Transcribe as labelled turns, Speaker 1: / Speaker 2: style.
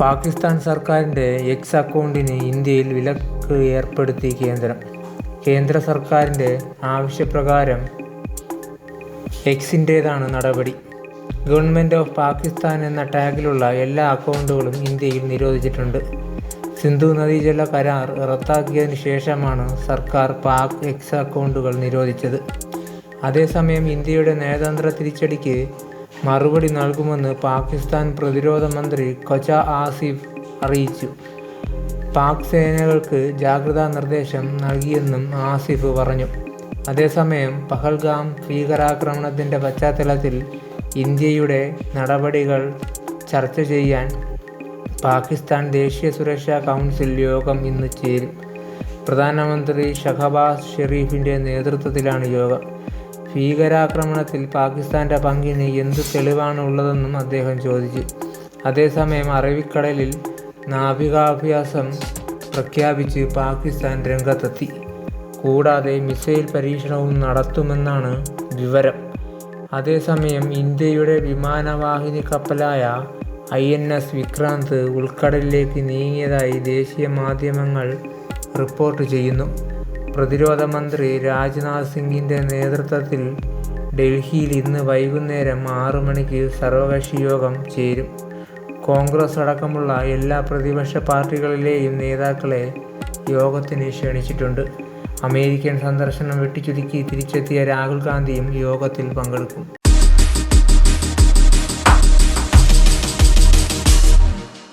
Speaker 1: പാകിസ്ഥാൻ സർക്കാരിന്റെ എക്സ് അക്കൗണ്ടിന് ഇന്ത്യയിൽ വിലക്ക് ഏർപ്പെടുത്തി കേന്ദ്രം. കേന്ദ്ര സർക്കാരിന്റെ ആവശ്യപ്രകാരം എക്സിന്റേതാണ് നടപടി. ഗവൺമെന്റ് ഓഫ് പാകിസ്ഥാൻ എന്ന ടാഗിലുള്ള എല്ലാ അക്കൗണ്ടുകളും ഇന്ത്യയിൽ നിരോധിച്ചിട്ടുണ്ട്. സിന്ധു നദീജല കരാർ റദ്ദാക്കിയതിന് ശേഷമാണ് സർക്കാർ പാക് എക്സ് അക്കൗണ്ടുകൾ നിരോധിച്ചത്. അതേസമയം ഇന്ത്യയുടെ നയതന്ത്ര തിരിച്ചടിക്ക് മറുപടി നൽകുമെന്ന് പാകിസ്ഥാൻ പ്രതിരോധ മന്ത്രി ഖജ ആസിഫ് അറിയിച്ചു. പാക് സേനകൾക്ക് ജാഗ്രതാ നിർദ്ദേശം നൽകിയെന്നും ആസിഫ് പറഞ്ഞു. അതേസമയം പഹൽഗാം ഭീകരാക്രമണത്തിന്റെ പശ്ചാത്തലത്തിൽ ഇന്ത്യയുടെ നടപടികൾ ചർച്ച ചെയ്യാൻ പാകിസ്ഥാൻ ദേശീയ സുരക്ഷാ കൗൺസിൽ യോഗം ഇന്ന് ചേരും. പ്രധാനമന്ത്രി ഷഹബാസ് ഷെറീഫിന്റെ നേതൃത്വത്തിലാണ് യോഗം. ഭീകരാക്രമണത്തിൽ പാകിസ്ഥാന്റെ പങ്കിന് എന്ത് തെളിവാണ് ഉള്ളതെന്നും അദ്ദേഹം ചോദിച്ചു. അതേസമയം അറബിക്കടലിൽ നാവികാഭ്യാസം പ്രഖ്യാപിച്ച് പാകിസ്ഥാൻ രംഗത്തെത്തി. കൂടാതെ മിസൈൽ പരീക്ഷണവും നടത്തുമെന്നാണ് വിവരം. അതേസമയം ഇന്ത്യയുടെ വിമാനവാഹിനി കപ്പലായ ഐ എൻ എസ് വിക്രാന്ത് ഉൾക്കടലിലേക്ക് നീങ്ങിയതായി ദേശീയ മാധ്യമങ്ങൾ റിപ്പോർട്ട് ചെയ്യുന്നു. പ്രതിരോധ മന്ത്രി രാജ്നാഥ് സിംഗിന്റെ നേതൃത്വത്തിൽ ഡൽഹിയിൽ ഇന്ന് വൈകുന്നേരം ആറു മണിക്ക് സർവകക്ഷി യോഗം ചേരും. കോൺഗ്രസ് അടക്കമുള്ള എല്ലാ പ്രതിപക്ഷ പാർട്ടികളിലെയും നേതാക്കളെ യോഗത്തിന് ക്ഷണിച്ചിട്ടുണ്ട്. അമേരിക്കൻ സന്ദർശനം വെട്ടിച്ചുരുക്കി തിരിച്ചെത്തിയ രാഹുൽ ഗാന്ധിയും യോഗത്തിൽ പങ്കെടുക്കും.